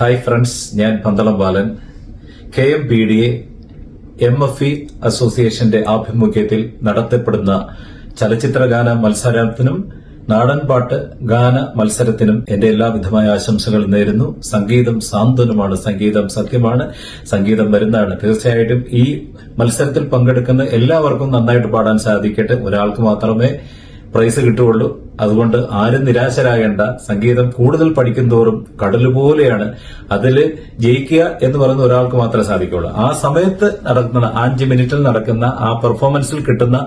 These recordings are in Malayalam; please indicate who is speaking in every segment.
Speaker 1: ഹായ് ഫ്രണ്ട്സ് ഞാൻ Pandalam Balan. K M P D A F E അസോസിയേഷന്റെ ആഭിമുഖ്യത്തിൽ നടത്തപ്പെടുന്ന ചലച്ചിത്രഗാന മത്സരത്തിനും നാടൻപാട്ട് ഗാന മത്സരത്തിനും എന്റെ എല്ലാവിധമായ ആശംസകൾ നേരുന്നു. സംഗീതം സാന്ത്വനമാണ് സംഗീതം സത്യമാണ് സംഗീതം വരുന്നതാണ്. തീർച്ചയായിട്ടും ഈ മത്സരത്തിൽ പങ്കെടുക്കുന്ന എല്ലാവർക്കും നന്നായിട്ട് പാടാൻ സാധിക്കട്ടെ. ഒരാൾക്ക് മാത്രമേ പ്രൈസ് കിട്ടുകയുള്ളൂ. അതുകൊണ്ട് ആരും നിരാശരാകേണ്ട. സംഗീതം കൂടുതൽ പഠിക്കുന്തോറും കടൽ പോലെയാണ് അതിൽ ജയിക്കുക എന്ന് പറയുന്ന ഒരാൾക്ക് മാത്രമേ സാധിക്കുള്ളൂ. ആ സമയത്ത് നടക്കുന്ന അഞ്ച് മിനിറ്റിൽ നടക്കുന്ന ആ പെർഫോമൻസിൽ കിട്ടുന്ന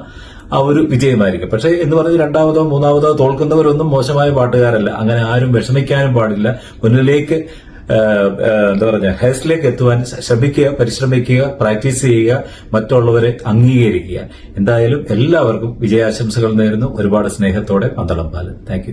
Speaker 1: ആ ഒരു വിജയമായിരിക്കും. പക്ഷേ എന്ന് പറഞ്ഞ് രണ്ടാമതോ മൂന്നാമതോ തോൽക്കുന്നവരൊന്നും മോശമായ പാട്ടുകാരല്ല. അങ്ങനെ ആരും വിഷമിക്കാനും പാടില്ല. മുന്നിലേക്ക് എന്താ പറഞ്ഞ ഹയസ്റ്റിലേക്ക് എത്തുവാൻ ശ്രമിക്കുക പരിശ്രമിക്കുക പ്രാക്ടീസ് ചെയ്യുക മറ്റുള്ളവരെ അംഗീകരിക്കുക. എന്തായാലും എല്ലാവർക്കും വിജയാശംസകൾ നേരുന്നു. ഒരുപാട് സ്നേഹത്തോടെ പന്തളം പാൽ. താങ്ക്